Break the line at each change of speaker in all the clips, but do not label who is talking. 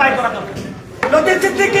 বাইর করা দরকার।
নদীর
চিত্রে
কি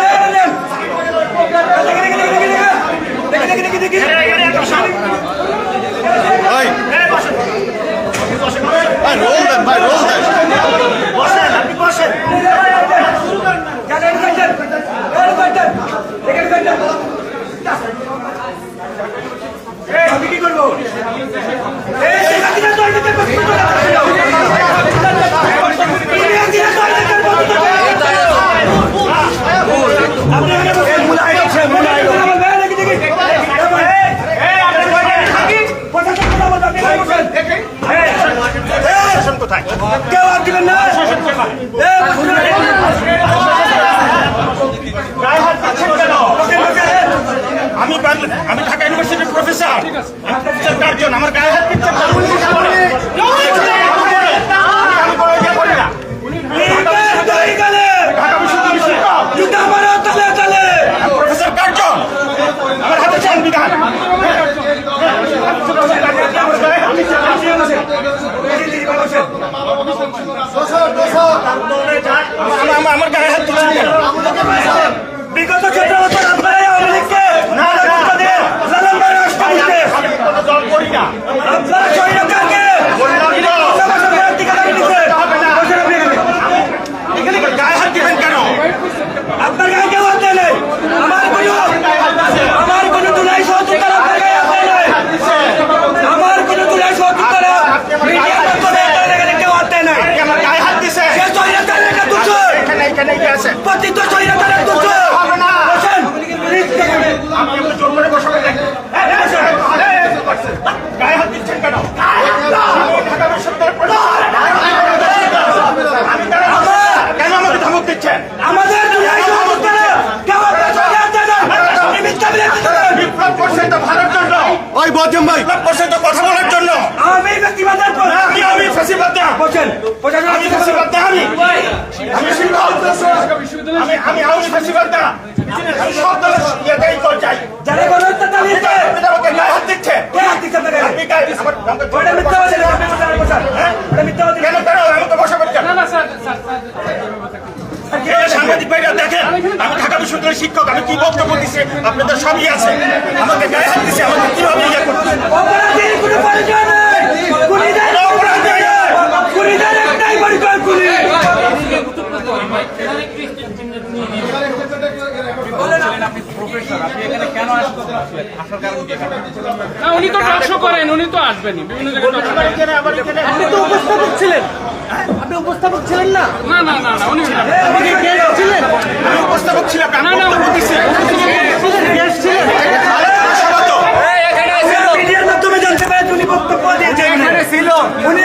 দেখি, দেখি, দেখি, দেখি, দেখি।
ভাই ভাই রোল দেন ভাই রোল দেন
বসেন আপনি বসেন
যান, এখানে যান, এখানে যান, এখানে যান। এই, আমি কি করব এই, শেখ হাসিনা তো এই দিকে বসতে পারে না। শেখ হাসিনা তো এই দিকে বসতে পারে না। আপনি এখানে বসেন। আমার গায়ে লেগে দেখি। এ ভাই,
এই আপনি বসেন থাকি
প্রশাসন কথা বলতে আপনি এখানে বসেন।
শাসন কোথায়
কেউ আর দিবেন না? এ, বসেন।
গায়ে হাত দিচ্ছেন কেন
বসেন, বসেন।
আমি বাংলা- আমি ঢাকা ইউনিভার্সিটির প্রফেসর আমি প্রফেসর কার্জন আমার গায়ে হাত দিচ্ছেন কেন? আমি বড় ইয়ে করি না।
লীগের দুই গালে
ঢাকা বিশ্ববিদ্যালয়ের শিক্ষক
জুতা মারো তালে তালে
আমি প্রফেসর কার্জন আমার হাতে সংবিধান আমার- গায়ে হাত দিচ্ছেন
বিগত চোদ্দ এখানে
কি আছে।
পতিত স্বৈরাচার দুর্যোগ
হবে না।
বসেন। আপনি
তো
ওই বজ্জম ভাই।
কথা বলার জন্য।
আমি ব্যক্তিবাদের পর
আমি আমি ফাঁসিবাদ না।
বসেন। প্রশাসন
আমি ফাঁসিবাদ না আমি। আমি আমি আমি ফাঁসিবাদ না। আমি সব দলের ইয়েতেই তো চাই।
যারা গণহত্যা চালিয়েছে
আপনি আমাকে গায়ে হাত দিচ্ছে
কে হাত দিচ্ছে আপনাকে?
আপনি গায়ে আমার আমাকে
ওটা মিথ্যাবাদী না, আপনি। ওটা।
কেন কেন যে সাংবাদিক ভাইরা দেখেন আমি ঢাকা বিশ্ববিদ্যালয়ের শিক্ষক আমি কি বক্তব্য দিচ্ছি আপনাদের সবই আছে। আমাকে গায়ে হাত দিচ্ছে আমাকে কীভাবে ইয়ে করছে
না উনি তো টকশো করেন উনি তো আসবেনই বিভিন্ন জায়গায়
আপনি তো উপস্থাপক ছিলেন আপনি উপস্থাপক ছিলেন না
না না না না উনি
ছিলেন
উপস্থাপক আমি
না, না,
ছিলেন মিডিয়ার মাধ্যমে জানতে পারেন উনি বক্তব্য দিয়েছেন ছিল উনি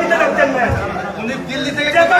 নিতে যাচ্ছেন না
উনি দিল্লি থেকে
যে তো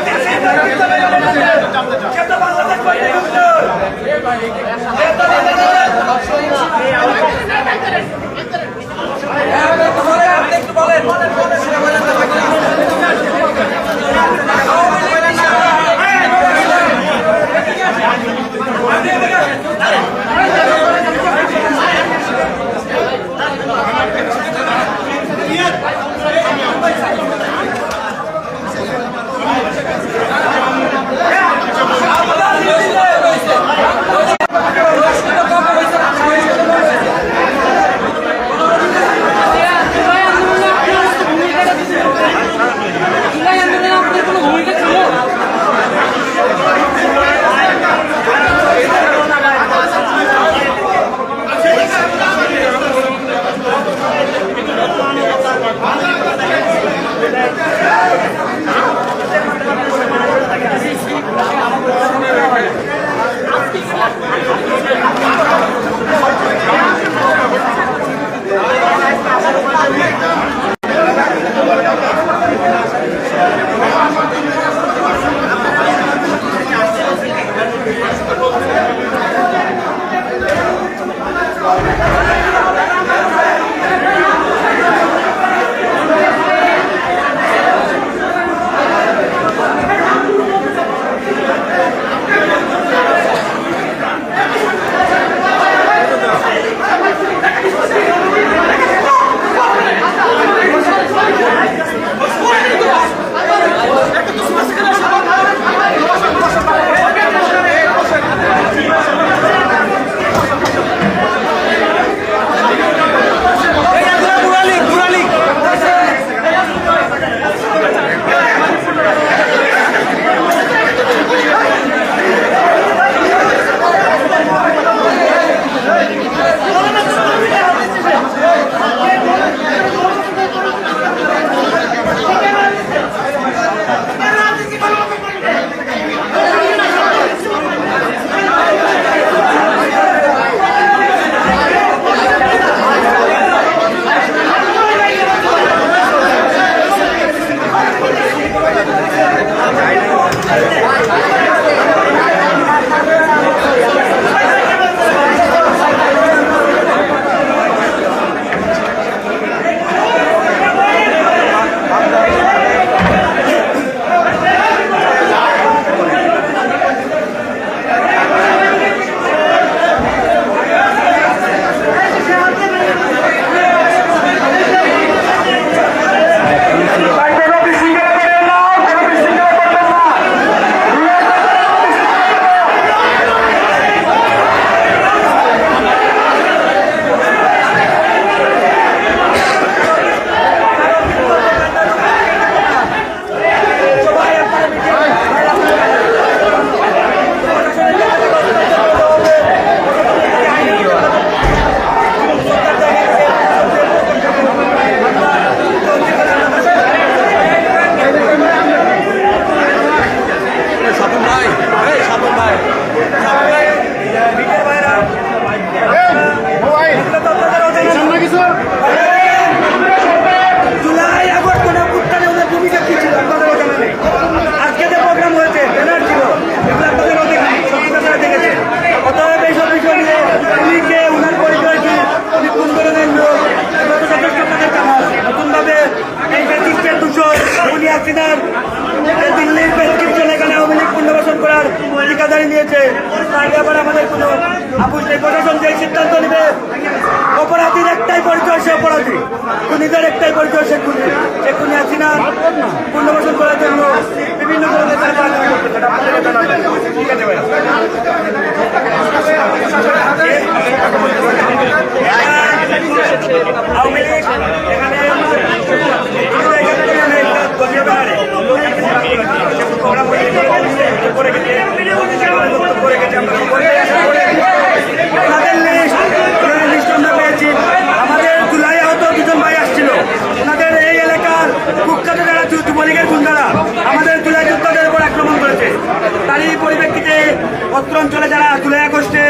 অঞ্চলে যারা
জুলাই আগস্টে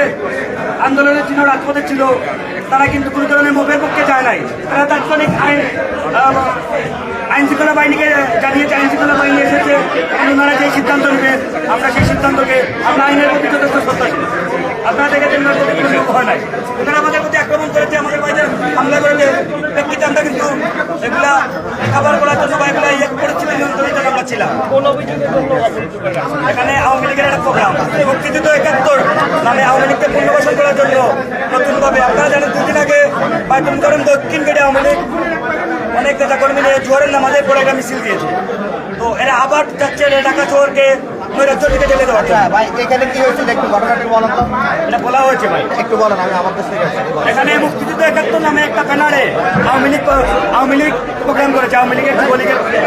আন্দোলনের চিহ্ন রাজপথে ছিল, তারা কিন্তু কোনো ধরনের মুভের পক্ষে যায় নাই। তারা তাৎক্ষণিক আইন আইন শৃঙ্খলা বাহিনীকে জানিয়েছে আইন শৃঙ্খলা বাহিনী এসেছে। ওনারা যে সিদ্ধান্ত নেবে, আমরা সেই সিদ্ধান্তকে, আমরা আইনের প্রতি যথেষ্ট শ্রদ্ধাশীল। আপনারা দেখেছেন ভয় নাই। ওনারা আমাদের প্রতি আক্রমণ করেছে আমাদের বাড়িতে হামলা করেছে ব্যক্তিতে আমরা কিন্তু এগুলা খাবার করার জন্য বা এগুলা ইয়ে পরিস্থিতি নিয়ন্ত্রণের জন্য আমরা ছিলাম। এখানে আওয়ামী লীগের একটা প্রোগ্রাম মুক্তিযুদ্ধ একাত্তর নামে আওয়ামী লীগকে পুনর্বাসন করার জন্য নতুনভাবে আপনারা জানেন দুদিন আগে বাইতুল করেন দক্ষিণ গেটে আওয়ামী লীগ অনেক নেতা কর্মী নিয়ে জোয়ারের নামাজের পরে একটা মিছিল দিয়েছে। তো এরা আবার যাচ্ছে ঢাকা শহরকে নৈরাজ্য দিকে ঠেলে দেওয়ার
ভাই এখানে কি হয়েছিল একটু ঘটনাটা বলেন তো।
এটা বলা হয়েছে ভাই।
একটু বলেন আমি আমার কাছ থেকে
এখানে মুক্তিযুদ্ধ একাত্তর নামে একটা ব্যানারে আওয়ামী লীগ আওয়ামী লীগ প্রোগ্রাম করেছে আওয়ামী লীগের যুবলীগের কথিত